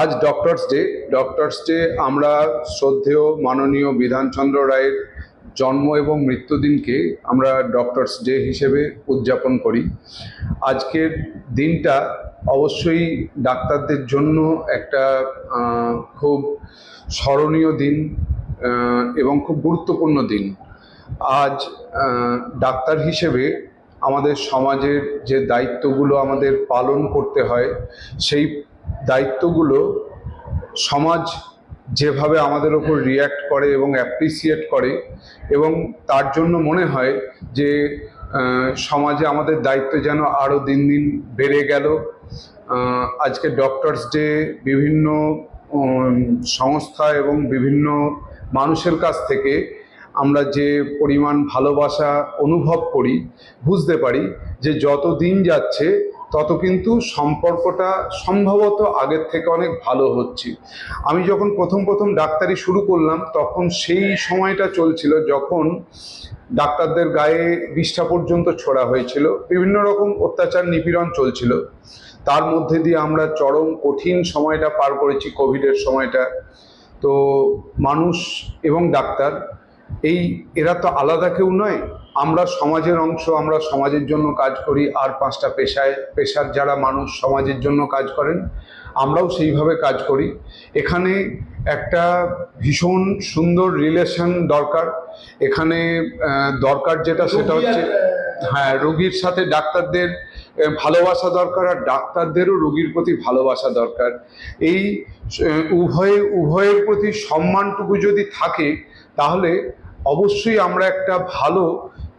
আজ doctors day doctors day আমরা শ্রদ্ধেয় মাননীয় বিধানচন্দ্র রায়ের জন্ম এবং মৃত্যুদিনকে আমরা ডক্টরস ডে হিসেবে উদযাপন করি। আজকের দিনটা অবশ্যই ডাক্তারদের জন্য একটা খুব স্মরণীয় দিন এবং খুব গুরুত্বপূর্ণ দিন। আজ ডাক্তার হিসেবে আমাদের সমাজের যে দায়িত্বগুলো আমাদের পালন করতে হয়, সেই দায়িত্বগুলো সমাজ যেভাবে আমাদের ওপর রিয়্যাক্ট করে এবং অ্যাপ্রিসিয়েট করে এবং তার জন্য মনে হয় যে সমাজে আমাদের দায়িত্ব যেন আরও দিন দিন বেড়ে গেল। আজকে ডক্টরস ডে বিভিন্ন সংস্থা এবং বিভিন্ন মানুষের কাছ থেকে আমরা যে পরিমাণ ভালোবাসা অনুভব করি, বুঝতে পারি যে যত দিন যাচ্ছে তত কিন্তু সম্পর্কটা সম্ভবত আগের থেকে অনেক ভালো হচ্ছে। আমি যখন প্রথম প্রথম ডাক্তারি শুরু করলাম, তখন সেই সময়টা চলছিল যখন ডাক্তারদের গায়ে বিষ্ঠা পর্যন্ত ছোড়া হয়েছিল। বিভিন্ন রকম অত্যাচার, নিপীড়ন চলছিল। তার মধ্যে দিয়ে আমরা চরম কঠিন সময়টা পার করেছি, কোভিডের সময়টা। তো মানুষ এবং ডাক্তার এই এরা তো আলাদা কেউ নয়। আমরা সমাজের অংশ আমরা সমাজের জন্য কাজ করি আর পাঁচটা পেশায় পেশার যারা মানুষ সমাজের জন্য কাজ করেন আমরাও সেইভাবে কাজ করি। এখানে একটা ভীষণ সুন্দর রিলেশন দরকার। এখানে দরকার যেটা সেটা হচ্ছে হ্যাঁ রোগীর সাথে ডাক্তারদের ভালোবাসা দরকার আর ডাক্তারদেরও রোগীর প্রতি ভালোবাসা দরকার। এই উভয়ে উভয়ের প্রতি সম্মানটুকু যদি থাকে তাহলে অবশ্যই আমরা একটা ভালো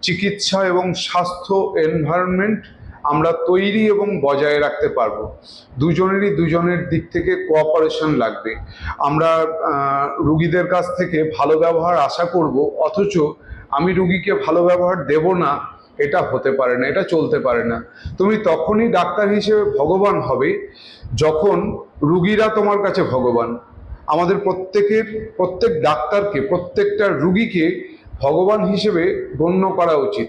চিকিৎসা এবং স্বাস্থ্য এনভায়রনমেন্ট আমরা তৈরি এবং বজায় রাখতে পারব। দুজনেরই দুজনের দিক থেকে কোঅপারেশন লাগবে। আমরা রুগীদের কাছ থেকে ভালো ব্যবহার আশা করব, অথচ আমি রুগীকে ভালো ব্যবহার দেব না, এটা হতে পারে না, এটা চলতে পারে না। তুমি তখনই ডাক্তার হিসেবে ভগবান হবে, যখন রুগীরা তোমার কাছে ভগবান। আমাদের প্রত্যেকের, প্রত্যেক ডাক্তারকে, প্রত্যেকটা রুগীকে ভগবান হিসেবে গণ্য করা উচিত।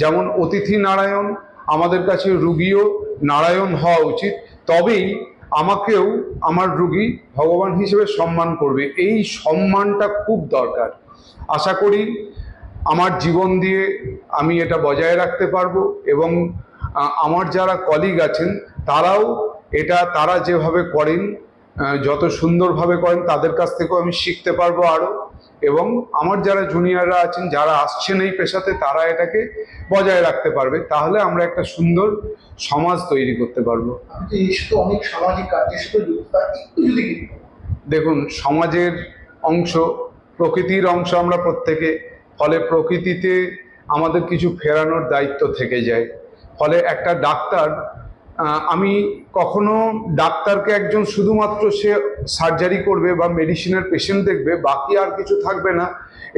যেমন অতিথি নারায়ণ আমাদের কাছে রুগীও নারায়ণ হওয়া উচিত, তবেই আমাকেও আমার রুগী ভগবান হিসেবে সম্মান করবে। এই সম্মানটা খুব দরকার। আশা করি আমার জীবন দিয়ে আমি এটা বজায় রাখতে পারব এবং আমার যারা কলিগ আছেন, তারাও এটা, তারা যেভাবে করেন যত সুন্দরভাবে করেন তাদের কাছ থেকেও আমি শিখতে পারব আরও এবং আমার যারা জুনিয়ররা আছেন যারা আসছেন এই পেশাতে তারা এটাকে বজায় রাখতে পারবে। তাহলে আমরা একটা সুন্দর সমাজ তৈরি করতে পারব। অনেক সামাজিক কাজের সাথে। দেখুন সমাজের অংশ প্রকৃতির অংশ আমরা প্রত্যেকে ফলে প্রকৃতিতে আমাদের কিছু ফেরানোর দায়িত্ব থেকে যায়। ফলে একটা ডাক্তার আমি কখনো ডাক্তারকে একজন শুধুমাত্র সে সার্জারি করবে বা মেডিসিনের পেশেন্ট দেখবে, বাকি আর কিছু থাকবে না,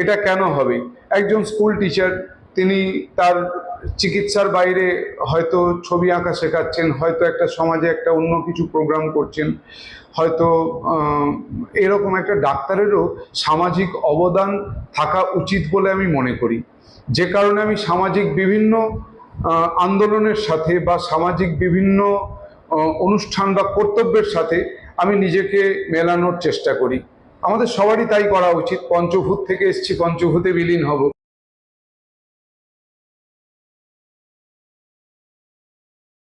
এটা কেন হবে? একজন স্কুল টিচার তিনি তার চিকিৎসার বাইরে হয়তো ছবি আঁকা শেখাচ্ছেন, হয়তো একটা সমাজে একটা অন্য কিছু প্রোগ্রাম করছেন, হয়তো এরকম একটা ডাক্তারেরও সামাজিক অবদান থাকা উচিত বলে আমি মনে করি। যে কারণে আমি সামাজিক বিভিন্ন আন্দোলনের সাথে বা সামাজিক বিভিন্ন অনুষ্ঠান বা কর্তব্যের সাথে আমি নিজেকে মেলানোর চেষ্টা করি। আমাদের সবারই তাই করা উচিত। পঞ্চভূত থেকে এসছি, পঞ্চভূতে বিলীন হব।